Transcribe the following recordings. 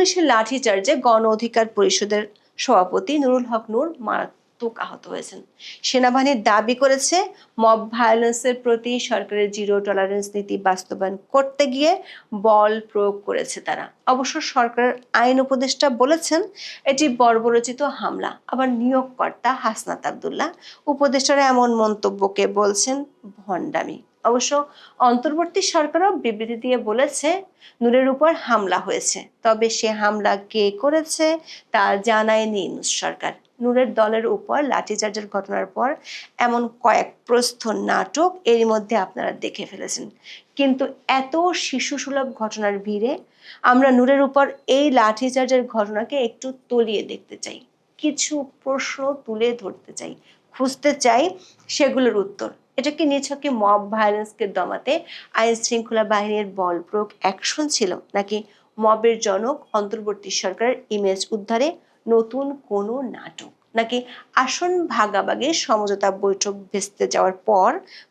পুলিশের লাঠিচার্জে গণ অধিকার পরিষদের সভাপতি নুরুল হক নূর মারাত্মক আহত হয়েছেন। সেনাবাহিনী দাবি করেছে, মব ভায়োলেন্সের প্রতি সরকারের জিরো টলারেন্স নীতি বাস্তবায়ন করতে গিয়ে বল প্রয়োগ করেছে তারা। অবশ্য সরকারের আইন উপদেষ্টা বলেছেন, এটি বর্বরচিত হামলা। আবার নিয়োগকর্তা হাসনাত আবদুল্লাহ, উপদেষ্টারা এমন মন্তব্যকে বলছেন ভণ্ডামি। অবশ্য অন্তর্বর্তী সরকারও বিবৃতি দিয়ে বলেছে, নূরের উপর হামলা হয়েছে। তবে সে হামলা কে করেছে তা জানায়নি ইউনূস সরকার। নূরের দলের উপর লাঠিচার্জের ঘটনার পর এমন কয়েক প্রস্থ নাটক এরই মধ্যে আপনারা দেখে ফেলেছেন। কিন্তু এত শিশুসুলভ ঘটনার ভিড়ে আমরা নূরের উপর এই লাঠিচার্জের ঘটনাকে একটু তলিয়ে দেখতে চাই। কিছু প্রশ্ন তুলে ধরতে চাই। খুঁজতে চাই সেগুলোর উত্তর। এটা কি নিছকে মব ভায়োলেন্সকে দমাতে আইন শৃঙ্খলা বাহিনীর বল প্রয়োগ অ্যাকশন ছিল নাকি মবের জনক অন্তর্বর্তী সরকারের ইমেজ উদ্ধারে নতুন কোনো নাটক? নাকি আসন ভাগাভাগি, সমঝোতা বৈঠক ভেস্তে যাওয়ার পর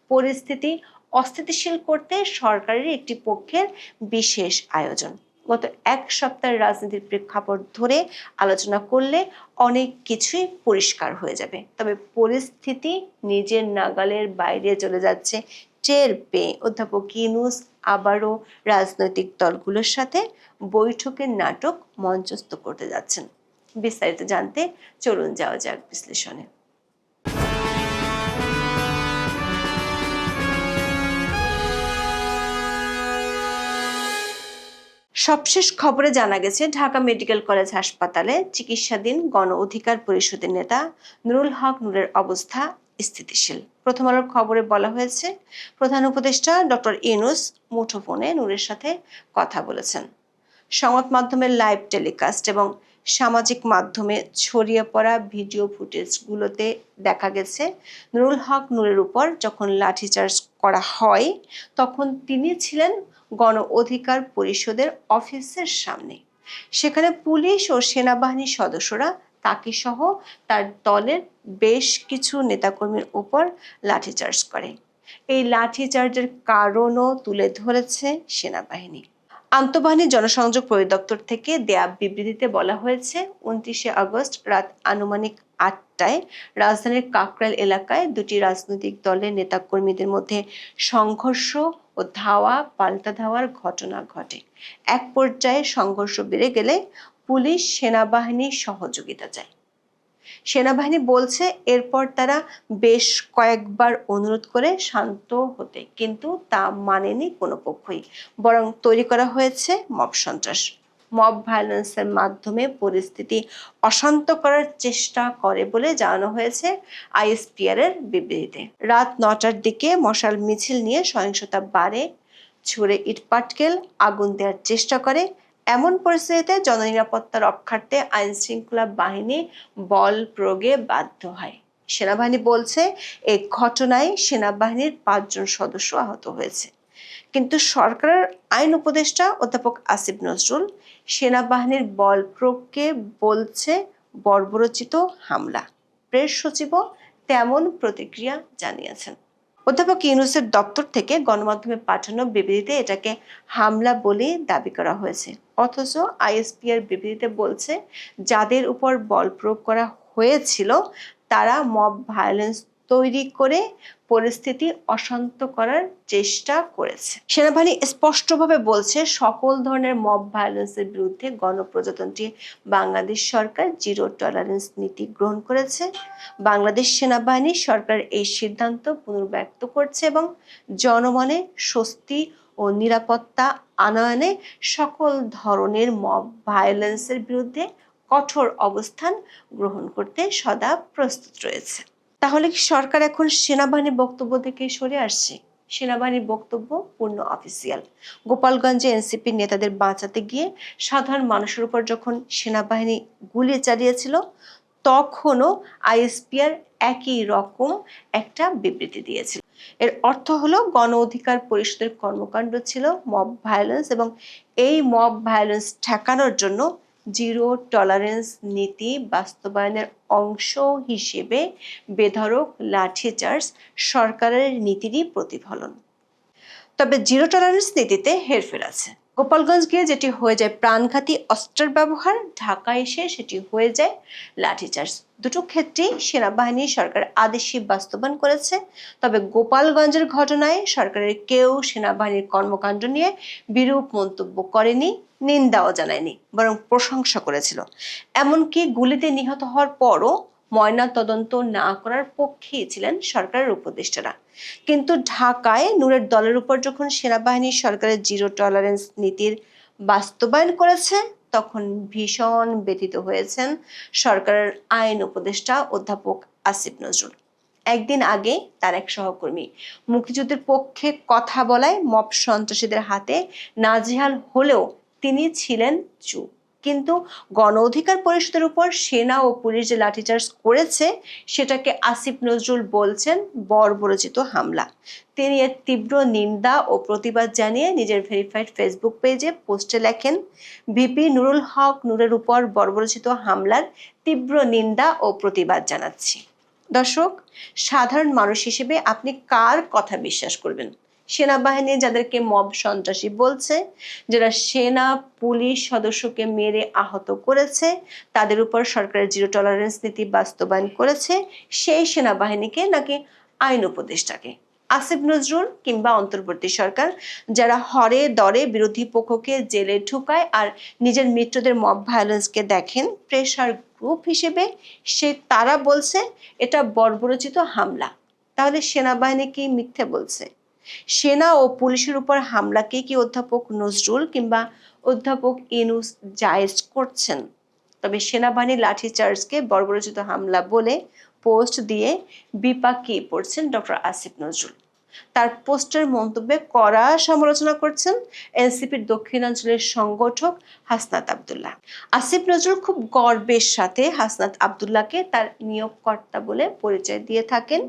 পরিস্থিতি অস্থিতিশীল করতে সরকারের একটি পক্ষের বিশেষ আয়োজন? গত এক সপ্তাহের রাজনীতির প্রেক্ষাপট ধরে আলোচনা করলে অনেক কিছুই পরিষ্কার হয়ে যাবে। তবে পরিস্থিতি নিজের নাগালের বাইরে চলে যাচ্ছে। টের পেয়ে অধ্যাপক ইনুস আবারও রাজনৈতিক দলগুলোর সাথে বৈঠকের নাটক মঞ্চস্থ করতে যাচ্ছেন। বিস্তারিত জানতে চলুন যাওয়া যাক বিশ্লেষণে। সবশেষ খবরে জানা গেছে, ঢাকা মেডিকেল কলেজ হাসপাতালে চিকিৎসাধীন গণ অধিকার পরিষদের নেতা নুরুল হক নূরের অবস্থা স্থিতিশীল। প্রথম আলোর খবরে বলা হয়েছে, প্রধান উপদেষ্টা ডক্টর ইউনুস মুঠোফোনে নূরের সাথে কথা বলেছেন। সংবাদ মাধ্যমের লাইভ টেলিকাস্ট এবং সামাজিক মাধ্যমে ছড়িয়ে পড়া ভিডিও ফুটেজগুলোতে দেখা গেছে, নুরুল হক নূরের উপর যখন লাঠিচার্জ করা হয়, তখন তিনি ছিলেন গণ অধিকার পরিষদের অফিসের সামনে। সেখানে পুলিশ ও সেনাবাহিনীর সদস্যরা তাকে সহ তার দলের বেশ কিছু নেতাকর্মীর উপর লাঠিচার্জ করে। এই লাঠিচার্জের কারণও তুলে ধরেছে সেনাবাহিনী। আন্তঃবাহিনী জনসংযোগ পরিদপ্তর থেকে দেয়া বিবৃতিতে বলা হয়েছে, উনত্রিশে আগস্ট রাত আনুমানিক আটটায় রাজধানীর কাকরাইল এলাকায় দুটি রাজনৈতিক দলের নেতাকর্মীদের মধ্যে সংঘর্ষ ও ধাওয়া, পাল্টা ধাওয়ার ঘটনা ঘটে। এক পর্যায়ে সংঘর্ষ বেড়ে গেলে পুলিশ সেনাবাহিনীর সহযোগিতা চায়। সেনাবাহিনী বলছে, এরপর তারা বেশ কয়েকবার অনুরোধ করে শান্ত হতে, কিন্তু তা মানেনি কোনো পক্ষই। বরং তৈরি করা হয়েছে মব সন্ত্রাস। মব ভায়োলেন্সের মাধ্যমে পরিস্থিতি অশান্ত করার চেষ্টা করে বলে জানানো হয়েছে আইএসপিআর এর বিবৃতিতে। রাত নটার দিকে মশাল মিছিল নিয়ে সহিংসতা বাড়ে, ছুড়ে ইটপাটকেল আগুন দেওয়ার চেষ্টা করে। এমন পরিস্থিতিতে জননিরাপত্তা রক্ষার্থে আইন শৃঙ্খলা বাহিনী বল প্রয়োগে বাধ্য হয়। সেনাবাহিনী বলছে এই ঘটনায় সেনাবাহিনীর পাঁচজন সদস্য আহত হয়েছে। কিন্তু সরকারের আইন উপদেষ্টা অধ্যাপক আসিফ নজরুল সেনাবাহিনীর বল প্রয়োগকে বলছে বর্বরচিত হামলা। প্রেস সচিবও তেমন প্রতিক্রিয়া জানিয়েছেন। অধ্যাপক ইউনুসের দপ্তর থেকে গণমাধ্যমে পাঠানো বিবৃতিতে এটাকে হামলা বলে দাবি করা হয়েছে। অথচ আইএসপিআর বিবৃতিতে বলছে, যাদের উপর বল প্রয়োগ করা হয়েছিল, তারা মব ভায়োলেন্স তৈরি করে পরিস্থিতি অশান্ত করার চেষ্টা করেছে। সেনাবাহিনী স্পষ্টভাবে বলছে, সকল ধরনের মব ভায়োলেন্সের বিরুদ্ধে গণপ্রজাতন্ত্রী বাংলাদেশ সরকার জিরো টলারেন্স নীতি গ্রহণ করেছে। বাংলাদেশ সেনাবাহিনী সরকার এই সিদ্ধান্ত পুনর্ব্যক্ত করছে এবং জনমনে স্বস্তি ও নিরাপত্তা আনয়নে সকল ধরনের মব ভায়োলেন্সের বিরুদ্ধে কঠোর অবস্থান গ্রহণ করতে সদা প্রস্তুত রয়েছে। তাহলে কি সরকার এখন সেনাবাহিনীর বক্তব্য থেকে সরে আসছে? সেনাবাহিনীর বক্তব্য পূর্ণ অফিসিয়াল গোপালগঞ্জে এনসিপি নেতাদের বাঁচাতে গিয়ে সাধারণ মানুষের উপর যখন সেনাবাহিনী গুলি চালিয়েছিল, তখনও আইএসপিআর একই রকম একটা বিবৃতি দিয়েছিল। এর অর্থ হলো গণ অধিকার পরিষদের কর্মকাণ্ড ছিল মব ভায়োলেন্স এবং এই মব ভায়োলেন্স ঠেকানোর জন্য জিরো টলারেন্স নীতি বাস্তবায়নের অংশ হিসেবে বেধরক লাঠিচার্জ সরকারের নীতিরই প্রতিফলন। তবে জিরো টলারেন্স নীতিতে হেরফের আছে। গোপালগঞ্জ গিয়ে যেটি হয়ে যায় প্রাণঘাতী অস্ত্রের ব্যবহার ঢাকা এসে সেটি হয়ে যায় লাঠিচার্জ। দুটো ক্ষেত্রেই সেনাবাহিনী সরকার আদেশই বাস্তবায়ন করেছে। তবে গোপালগঞ্জের ঘটনায় সরকারের কেউ সেনাবাহিনীর কর্মকাণ্ড নিয়ে বিরূপ মন্তব্য করেনি। নিন্দাও জানায়নি, বরং প্রশংসা করেছিল। এমনকি গুলিতে নিহত হওয়ার পরও ময়না তদন্ত না করার পক্ষেই ছিলেন সরকারের উপদেষ্টারা। কিন্তু ঢাকায় নূরের দলের উপর যখন সেনাবাহিনী সরকারের জিরো টলারেন্স নীতির বাস্তবায়ন করেছে, তখন ভীষণ ব্যথিত হয়েছেন সরকারের আইন উপদেষ্টা অধ্যাপক আসিফ নজরুল। একদিন আগে তার এক সহকর্মী মুক্তিযুদ্ধের পক্ষে কথা বলায় মপ সন্ত্রাসীদের হাতে নাজেহাল হলেও তিনি ছিলেন চুপ। কিন্তু গণ অধিকার পরিষদের উপর সেনা ও পুলিশ যে লাঠিচার্জ করেছে, সেটাকে আসিফ নজরুল বলছেন বর্বরচিত হামলা। তিনি এর তীব্র নিন্দা ও প্রতিবাদ জানিয়ে নিজের ভেরিফাইড ফেসবুক পেজে পোস্টে লেখেন, ভিপি নুরুল হক নূরের উপর বর্বরচিত হামলার তীব্র নিন্দা ও প্রতিবাদ জানাচ্ছি। দর্শক, সাধারণ মানুষ হিসেবে আপনি কার কথা বিশ্বাস করবেন? সেনাবাহিনী যাদেরকে মব সন্ত্রাসী বলছে, যারা সেনা, পুলিশ সদস্যকে মেরে আহত করেছে, তাদের উপর সরকারের জিরো টলারেন্স নীতি বাস্তবায়ন করেছে, সেই সেনাবাহিনীকে নাকি আইন উপদেষ্টাকে। আসিফ নজরুল কিংবা অন্তর্বর্তী সরকার, যারা হরে দরে বিরোধী পক্ষকে জেলে ঢুকায় আর নিজের মিত্রদের মব ভায়োলেন্সকে দেখেন প্রেশার গ্রুপ হিসেবে, সে তারা বলছে, এটা বর্বরচিত হামলা। তাহলে সেনাবাহিনী কি মিথ্যে বলছে? সেনা ও পুলিশের উপর হামলাকে কি অধ্যাপক নজরুল কিংবা অধ্যাপক ইনুস জায়েজ করছেন? তবে সেনাবাহিনী লাঠিচার্জকে বর্বরচিত হামলা বলে পোস্ট দিয়ে বিপাকিয়ে পড়ছেন ডক্টর আসিফ নজরুল। তার পোস্টের মন্তব্যে কড়া সমালোচনা করছেন এনসিপির দক্ষিণাঞ্চলের সংগঠক হাসনাত আবদুল্লাহ। আসিফ নজরুল খুব গর্বের সাথে হাসনাত আবদুল্লাহকে তার নিয়োগকর্তা বলে পরিচয় দিয়ে থাকেন।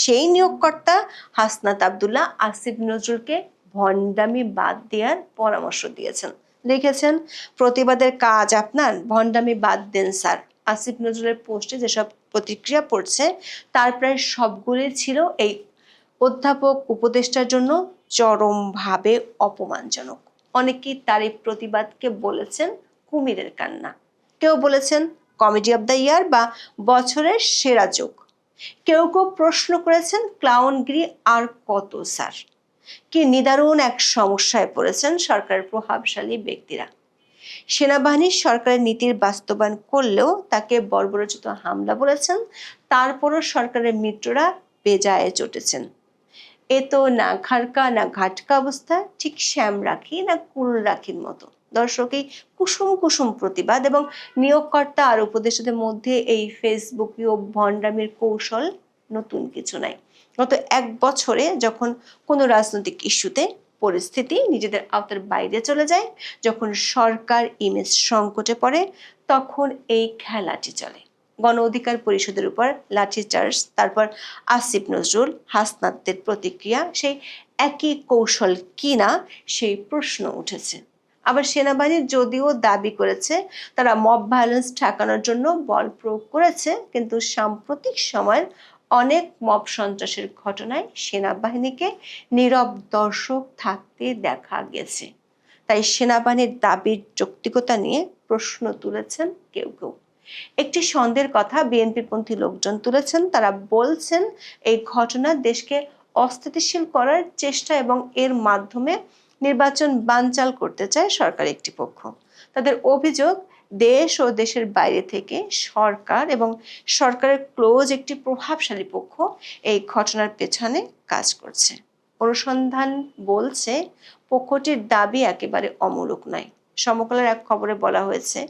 সেই নিয়োগকর্তা হাসনাত আবদুল্লাহ আসিফ নজরুলকে ভণ্ডামি বাদ দেওয়ার পরামর্শ দিয়েছেন। লিখেছেন, প্রতিবাদের কাজ আপনার, ভণ্ডামি বাদ দেন স্যার। আসিফ নজরুলের পোস্টে যেসব প্রতিক্রিয়া পড়ছে, তার প্রায় সবগুলি ছিল এই অধ্যাপক উপদেষ্টার জন্য চরমভাবে অপমানজনক। অনেকেই তার এই প্রতিবাদকে বলেছেন কুমিরের কান্না। কেউ বলেছেন কমেডি অব দ্য ইয়ার বা বছরের সেরা যোগ। কেউ কেউ প্রশ্ন করেছেন ক্লাউনগিরি আর কত স্যার? কি নিদারুণ এক সমস্যায় পড়েছেন সরকারের প্রভাবশালী ব্যক্তিরা। সেনাবাহিনীর সরকারের নীতির বাস্তবায়ন করলেও তাকে বর্বরচিত হামলা বলেছেন, তারপরও সরকারের মিত্ররা বেজায় চটেছেন এ তো না খারকা না ঘাটকা অবস্থা, ঠিক শ্যাম রাখি, না কুল রাখির মতো। দর্শক, এই কুসুম কুসুম প্রতিবাদ এবং নিয়োগকর্তা আর উপদেষ্টাদের মধ্যে এই ফেসবুকীয় ভণ্ডামির কৌশল নতুন কিছু নাই। গত এক বছরে যখন কোনো রাজনৈতিক ইস্যুতে পরিস্থিতি নিজেদের আওতার বাইরে চলে যায়, যখন সরকার ইমেজ সংকটে পড়ে, তখন এই খেলাটি চলে। গণ অধিকার পরিষদের উপর লাঠিচার্জ তারপর আসিফ নজরুল হাসনাতদের প্রতিক্রিয়া, সেই একই কৌশল কিনা সেই প্রশ্ন উঠেছে। আবার সেনাবাহিনী যদিও দাবি করেছে, তারা মব ভায়োলেন্স ঠেকানোর জন্য বল প্রয়োগ করেছে, কিন্তু সাম্প্রতিক সময়ের অনেক মব সন্ত্রাসের ঘটনায় সেনাবাহিনীকে নীরব দর্শক থাকতে দেখা গেছে। তাই সেনাবাহিনীর দাবির যৌক্তিকতা নিয়ে প্রশ্ন তুলেছেন কেউ কেউ। একটি সন্দেহের কথা বিএনপিপন্থী লোকজন তুলেছেন। তারা বলছেন, এই ঘটনা দেশকে অস্থিতিশীল করার চেষ্টা এবং এর মাধ্যমে নির্বাচন বানচাল করতে চায় সরকার একটি পক্ষ। তাদের অভিযোগ, দেশ ও দেশের বাইরে থেকে সরকার এবং সরকারের ক্লোজ একটি প্রভাবশালী পক্ষ এই ঘটনার পেছনে কাজ করছে। অনুসন্ধান বলছে, পক্ষটির দাবি একেবারে অমূলক নয়। সমকালের এক খবরে বলা হয়েছে,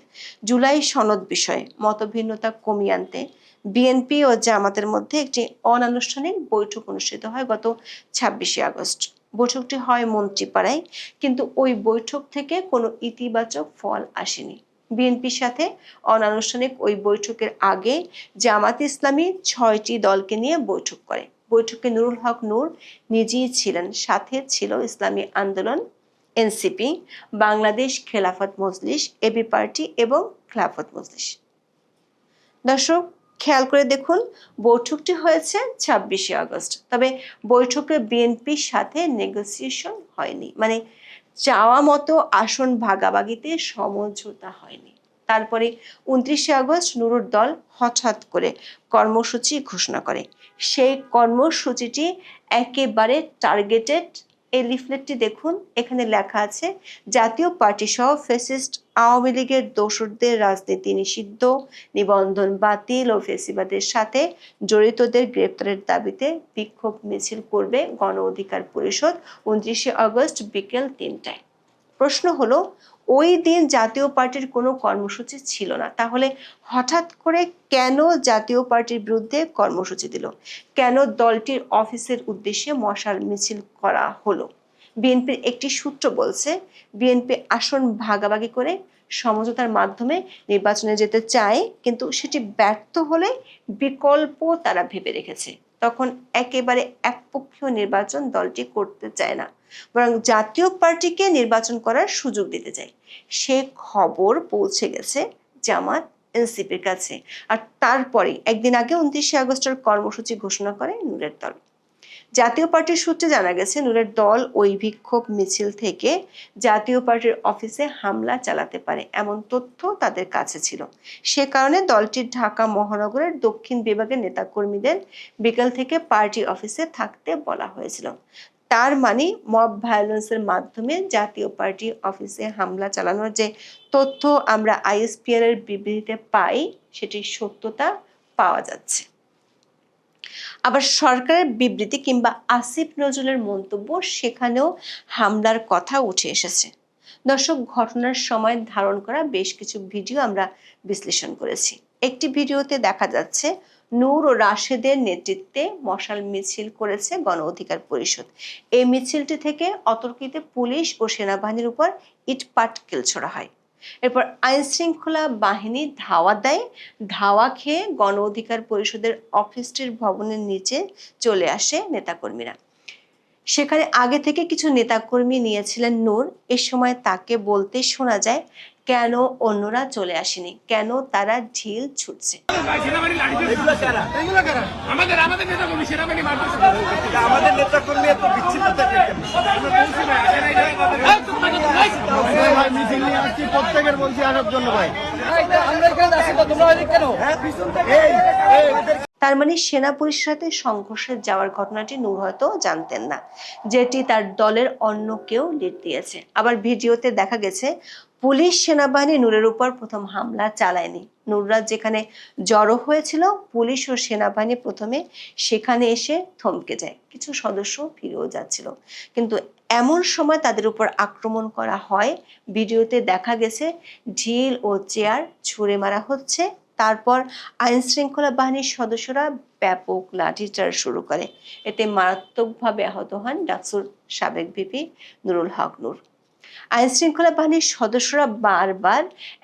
জুলাই সনদ বিষয়ে মতভিন্নতা কমিয়ে আনতে বিএনপি ও জামাতের মধ্যে একটি অনানুষ্ঠানিক বৈঠক অনুষ্ঠিত হয় গত ছাব্বিশে আগস্ট। বৈঠকটি হয় মন্ত্রীপাড়ায়, কিন্তু ওই বৈঠক থেকে কোনো ইতিবাচক ফল আসেনি। বিএনপির সাথে অনানুষ্ঠানিক ওই বৈঠকের আগে জামাত ইসলামী ছয়টি দলকে নিয়ে বৈঠক করে। বৈঠকে নুরুল হক নূর নিজেই ছিলেন, সাথে ছিল ইসলামী আন্দোলন NCP, Bangladesh Khelafat Majlis AB party এবং খেলাফত মজলিস। দর্শক, খেয়াল করে দেখুন, বৈঠকটি হয়েছে ছাব্বিশে আগস্ট। তবে বৈঠকে বিএনপির সাথে নেগোসিয়েশন হয়নি। মানে চাওয়া মতো আসন ভাগাভাগিতে সমঝোতা হয়নি। তারপরে উনত্রিশে আগস্ট নুরুর দল হঠাৎ করে কর্মসূচি ঘোষণা করে। সেই কর্মসূচিটি একেবারে টার্গেটেড এই লিফলেটটি দেখুন, এখানে লেখা আছে, জাতীয় পার্টি সহ ফেসিস্ট আওয়ামী লীগের দোসরদের রাজনীতি নিষিদ্ধ, নিবন্ধন বাতিল ও ফেসিবাদের সাথে জড়িতদের গ্রেপ্তারের দাবিতে বিক্ষোভ মিছিল করবে গণ অধিকার পরিষদ উনত্রিশে আগস্ট বিকেল তিনটায়। প্রশ্ন হলো ওই দিন জাতীয় পার্টির কোনো কর্মসূচি ছিল না। তাহলে হঠাৎ করে কেন জাতীয় পার্টির বিরুদ্ধে কর্মসূচি দিল? কেন দলটির অফিসের উদ্দেশ্যে মশাল মিছিল করা হলো? বিএনপির একটি সূত্র বলছে, বিএনপি আসন ভাগাভাগি করে সমঝোতার মাধ্যমে নির্বাচনে যেতে চায়, কিন্তু সেটি ব্যর্থ হলে বিকল্প তারা ভেবে রেখেছে। তখন একেবারে একপক্ষীয় নির্বাচন দলটি করতে চায় না। বরং জাতীয় পার্টিকে নির্বাচন করার সুযোগ দিতে চায়। সে খবর পৌঁছে গেছে জামাত এনসিপির কাছে। আর তারপরে একদিন আগে উনত্রিশে আগস্টের কর্মসূচি ঘোষণা করে নূরের দল। জাতীয় পার্টির সূত্রে জানা গেছে, নূরের দল ওই বিক্ষোভ মিছিল থেকে জাতীয় পার্টির অফিসে হামলা চালাতে পারে এমন তথ্য তাদের কাছে ছিল। সে কারণে দলটির ঢাকা মহানগরের দক্ষিণ বিভাগের নেতাকর্মীদের বিকাল থেকে পার্টি অফিসে থাকতে বলা হয়েছিল। তার মানে মব ভায়োলেন্সের মাধ্যমে জাতীয় পার্টি অফিসে হামলা চালানোর যে তথ্য আমরা আইএসপিআর এর বিবৃতিতে পাই, সেটির সত্যতা পাওয়া যাচ্ছে। আবার সরকারের বিবৃতি কিংবা আসিফ নজরুলের মন্তব্য সেখানেও হামলার কথা উঠে এসেছে। দর্শক, ঘটনার সময় ধারণ করা বেশ কিছু ভিডিও আমরা বিশ্লেষণ করেছি। একটি ভিডিওতে দেখা যাচ্ছে, নূর ও রাশেদের নেতৃত্বে মশাল মিছিল করেছে গণ অধিকার পরিষদ। এই মিছিলটি থেকে অতর্কিতে পুলিশ ও সেনাবাহিনীর উপর ইটপাটকেল ছোড়া হয়। এরপর আইনশৃঙ্খলা বাহিনী ধাওয়া দেয়। ধাওয়া খেয়ে গণ অধিকার পরিষদের অফিসটির ভবনের নিচে চলে আসে নেতাকর্মীরা। সেখানে আগে থেকে কিছু নেতাকর্মী নিয়েছিলেন নূর। এ সময় তাকে বলতে শোনা যায় কেন অন্যরা চলে আসেনি? কেন তারা ঢিল ছুটছে? এগুলো কারা? আমাদের আমাদের নেতা কর্মী সেনাবাহিনী মারতেছে এটা আমাদের নেতা কর্মী এত বিচ্ছিন্নতা কেন? ভাই মিছিল নিয়ে আসছি প্রত্যেকের বলছি আসার জন্য ভাই। এই, এই, ওদের তার মানে সেনা পুলিশের সাথে সংঘর্ষে যাওয়ার ঘটনাটি নূর হয়তো জানতেন না যেটি তার দলের অন্য কেউ লিড দিয়েছে। আবার ভিডিওতে দেখা গেছে পুলিশ সেনাবাহিনী নূরের উপর প্রথম হামলা চালায়নি। নূররা যেখানে জড়ো হয়েছিল, পুলিশ ও সেনাবাহিনী প্রথমে সেখানে এসে থমকে যায়। কিছু সদস্য ফিরেও যাচ্ছিল। কিন্তু এমন সময় তাদের উপর আক্রমণ করা হয়। ভিডিওতে দেখা গেছে, ঢিল ও চেয়ার ছুঁড়ে মারা হচ্ছে। তারপর আইন শৃঙ্খলা বাহিনীর সদস্যরা ব্যাপক লাঠিচার্জ শুরু করে। এতে মারাত্মকভাবে আহত হন ডাকসুর সাবেক ভিপি নুরুল হক নূর। আইন শৃঙ্খলা বাহিনীর সদস্যরা বারবার,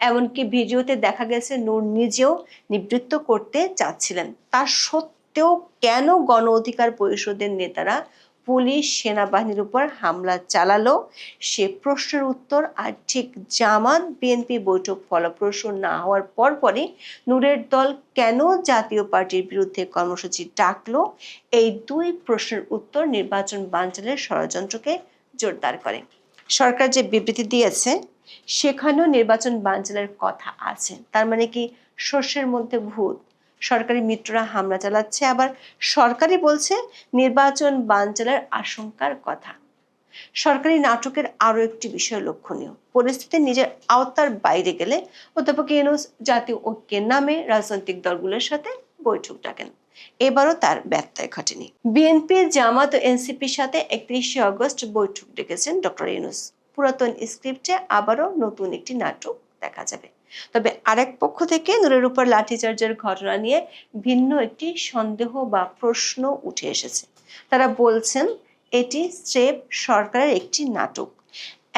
এমনকি ভিডিওতে দেখা গেছে নূর নিজেও নিবৃত্ত করতে চাচ্ছিলেন। তা সত্ত্বেও কেন গণ অধিকার পরিষদের নেতারা পুলিশ, সেনাবাহিনীর উপর হামলা চালালো? সে প্রশ্নের উত্তর আর ঠিক জামাত বিএনপি বৈঠক ফলপ্রসূ না হওয়ার পরপরই নূরের দল কেন জাতীয় পার্টির বিরুদ্ধে কর্মসূচি ডাকলো? এই দুই প্রশ্নের উত্তর নির্বাচন বানচালের ষড়যন্ত্রকে জোরদার করে। সরকার যে বিবৃতি দিয়েছে, সেখানেও নির্বাচন বানচালের কথা আছে। তার মানে কি শস্যের মধ্যে ভূত। সরকারি মিত্ররা হামলা চালাচ্ছে, আবার সরকারই বলছে নির্বাচন বানচালের আশঙ্কার কথা। সরকারি নাটকের আরও একটি বিষয় লক্ষণীয়। পরিস্থিতি নিজের আওতার বাইরে গেলে অধ্যাপক ইউনুস জাতীয় ঐক্যের নামে রাজনৈতিক দলগুলোর সাথে বৈঠক ডাকেন। এবারও তার ব্যত্যয় ঘটেনি। বিএনপি জামাত ও এনসিপির সাথে একত্রিশে আগস্ট বৈঠক ডেকেছেন ডক্টর ইউনুস। পুরাতন স্ক্রিপ্টে আবারও নতুন একটি নাটক দেখা যাবে। তবে আরেক পক্ষ থেকে নূরের উপর লাঠিচার্জের ঘটনা নিয়ে ভিন্ন একটি সন্দেহ বা প্রশ্ন উঠে এসেছে। তারা বলছেন, এটি স্রেফ সরকারের একটি নাটক।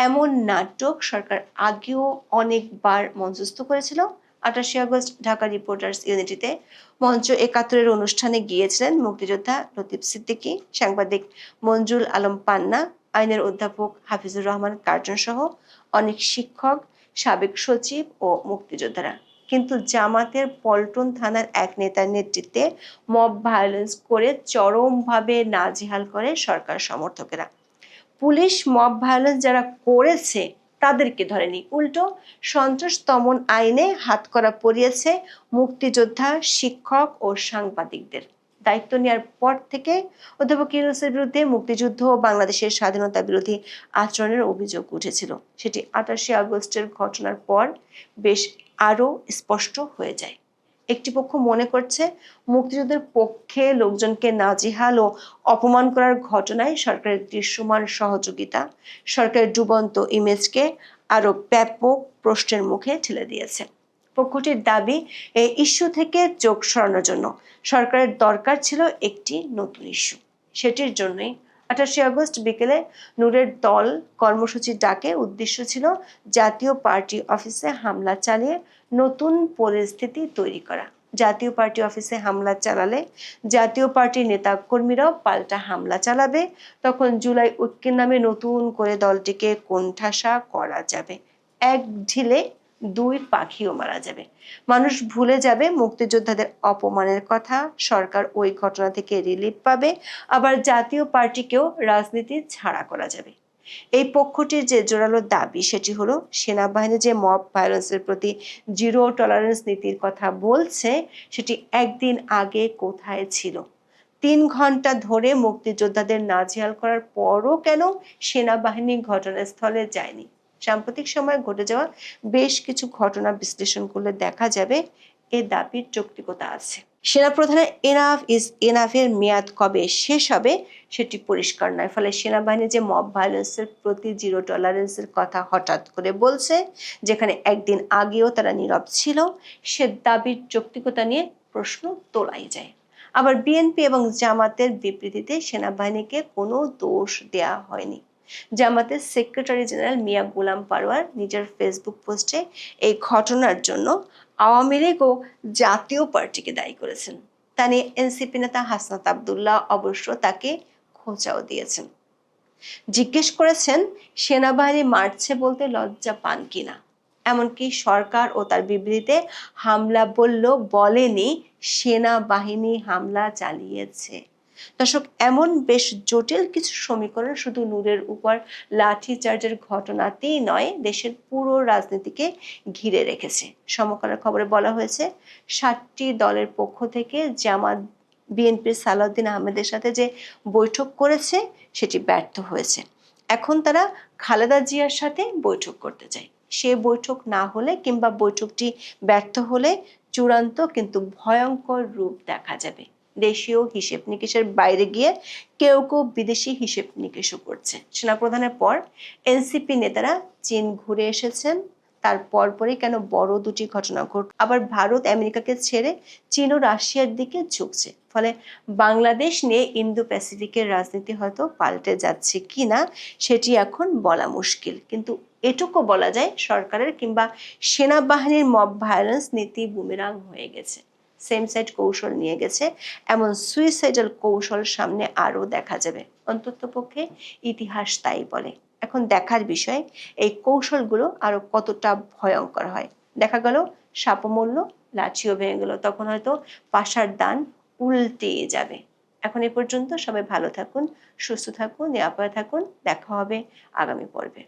এমন নাটক সরকার আগেও অনেকবার মঞ্চস্থ করেছিল। আঠাশে আগস্ট ঢাকা রিপোর্টার্স ইউনিটিতে মঞ্চ একাত্তরের অনুষ্ঠানে গিয়েছিলেন মুক্তিযোদ্ধা লতিফ সিদ্দিকী, সাংবাদিক মঞ্জুল আলম পান্না, আইনের অধ্যাপক হাফিজুর রহমান কার্জন সহ অনেক শিক্ষক, সাবেক সচিব ও মুক্তিযোদ্ধারা। কিন্তু জামাতের পল্টন থানার এক নেতার নেতৃত্বে মব ভায়োলেন্স করে চরমভাবে নাজেহাল করে সরকার সমর্থকেরা। পুলিশ মব ভায়োলেন্স যারা করেছে তাদেরকে ধরেনি। উল্টো সন্ত্রাস দমন আইনে হাত করা পড়িয়েছে মুক্তিযোদ্ধা, শিক্ষক ও সাংবাদিকদের। দায়িত্ব নেওয়ার পর থেকে অধ্যাপক ইউনুসের বিরুদ্ধে মুক্তিযুদ্ধ ও বাংলাদেশের স্বাধীনতা বিরোধী আচরণের অভিযোগ উঠেছিল। সেটি আঠাশে আগস্টের ঘটনার পর বেশ আরও স্পষ্ট হয়ে যায়। একটি পক্ষ মনে করছে মুক্তিযুদ্ধের পক্ষে লোকজনকে নাজিহাল ও অপমান করার ঘটনায় সরকারের দৃশ্যমান সহযোগিতা। সরকারের ডুবন্ত ইমেজকে আরও ব্যাপক প্রশ্নের মুখে ঠেলে দিয়েছে। পক্ষটির দাবি এই ইস্যু থেকে চোখ সরানোর জন্য সরকারের দরকার ছিল একটি নতুন ইস্যু। সেটির জন্যই আঠাশে আগস্ট বিকেলে নূরের দল কর্মসূচির ডাকে উদ্দেশ্য ছিল জাতীয় পার্টি অফিসে হামলা চালিয়ে নতুন পরিস্থিতি তৈরি করা। জাতীয় পার্টি অফিসে হামলা চালালে জাতীয় পার্টির নেতা কর্মীরাও পাল্টা হামলা চালাবে। তখন জুলাই ঐক্যের নামে নতুন করে দলটিকে কোণঠাসা করা যাবে। এক ঢিলে দুই পাখিও মারা যাবে। মানুষ ভুলে যাবে মুক্তিযোদ্ধাদের অপমানের কথা, সরকার ওই ঘটনা থেকে রিলিফ পাবে, আবার জাতীয় পার্টিকেও রাজনীতি ছাড়া করা যাবে। এই পক্ষটির যে জোরালো দাবি, সেটি হলো সেনাবাহিনী যে মব ভায়োলেন্সের প্রতি জিরো টলারেন্স নীতির কথা বলছে, সেটি একদিন আগে কোথায় ছিল? তিন ঘণ্টা ধরে মুক্তিযোদ্ধাদের নাজেহাল করার পরও কেন সেনাবাহিনী ঘটনাস্থলে যায়নি? সাম্প্রতিক সময়ে ঘটে যাওয়া বেশ কিছু ঘটনা বিশ্লেষণ করলে দেখা যাবে এ দাবির যৌক্তিকতা আছে। সেনাপ্রধানের এনাফ ইজ এনাফের মেয়াদ কবে শেষ হবে সেটি পরিষ্কার নয়। ফলে সেনাবাহিনী যে মব ভায়োলেন্সের প্রতি জিরো টলারেন্সের কথা হঠাৎ করে বলছে, যেখানে একদিন আগেও তারা নীরব ছিল, সে দাবির যৌক্তিকতা নিয়ে প্রশ্ন তোলাই যায়। আবার বিএনপি এবং জামাতের বিবৃতিতে সেনাবাহিনীকে কোনো দোষ দেয়া হয়নি। জামাতের সেক্রেটারি জেনারেল মিয়া গোলাম পারওয়ার নিজের ফেসবুক পোস্টে এই ঘটনার জন্য আওয়ামী লীগ ও জাতীয় পার্টিকে দায়ী করেছেন। তা নিয়ে এনসিপি নেতা হাসনাত আবদুল্লাহ অবশ্য তাকে খোঁচাও দিয়েছেন। জিজ্ঞেস করেছেন, সেনাবাহিনী মারছে বলতে লজ্জা পান কিনা? এমনকি সরকার ও তার বিবৃতিতে হামলা বলল বলেনি, সেনাবাহিনী হামলা চালিয়েছে। দর্শক, এমন বেশ জটিল কিছু সমীকরণ শুধু নূরের উপর লাঠি চার্জের ঘটনাতেই নয়, দেশের পুরো রাজনীতিকে ঘিরে রেখেছে। সমকালের খবরে বলা হয়েছে সাতটি দলের পক্ষ থেকে জামাত বিএনপির সালাউদ্দিন আহমেদের সাথে যে বৈঠক করেছে, সেটি ব্যর্থ হয়েছে। এখন তারা খালেদা জিয়ার সাথে বৈঠক করতে চায়। সে বৈঠক না হলে কিংবা বৈঠকটি ব্যর্থ হলে চূড়ান্ত কিন্তু ভয়ঙ্কর রূপ দেখা যাবে। দেশীয় হিসেব নিকেশের বাইরে গিয়ে কেউ কেউ বিদেশি হিসেব নিকেশও করছে সেনাপ্রধানের পর এনসিপি নেতারা চীন ঘুরে এসেছেন। তার পরপরই কেন বড় দুটি ঘটনা ঘট, আবার ভারত আমেরিকাকে ছেড়ে চীন ও রাশিয়ার দিকে ঝুঁকছে। ফলে বাংলাদেশ নিয়ে ইন্দো প্যাসিফিকের রাজনীতি হয়তো পাল্টে যাচ্ছে কিনা সেটি এখন বলা মুশকিল। কিন্তু এটুকু বলা যায় সরকারের কিংবা সেনাবাহিনীর মব ভায়োলেন্স নীতি বুমেরাং হয়ে গেছে। সেম সাইড কৌশল নিয়ে গেছে। এমন সুইসাইডাল কৌশল সামনে আরও দেখা যাবে। অন্তত পক্ষে ইতিহাস তাই বলে। এখন দেখার বিষয়, এই কৌশলগুলো আরও কতটা ভয়ঙ্কর হয়। দেখা গেল, সাপমূল্য লাঠিও ভেঙে গেল, তখন হয়তো পাশার দান উল্টে যাবে। এখন এ পর্যন্ত সবাই ভালো থাকুন, সুস্থ থাকুন, নিরাপদে থাকুন। দেখা হবে আগামী পর্বে।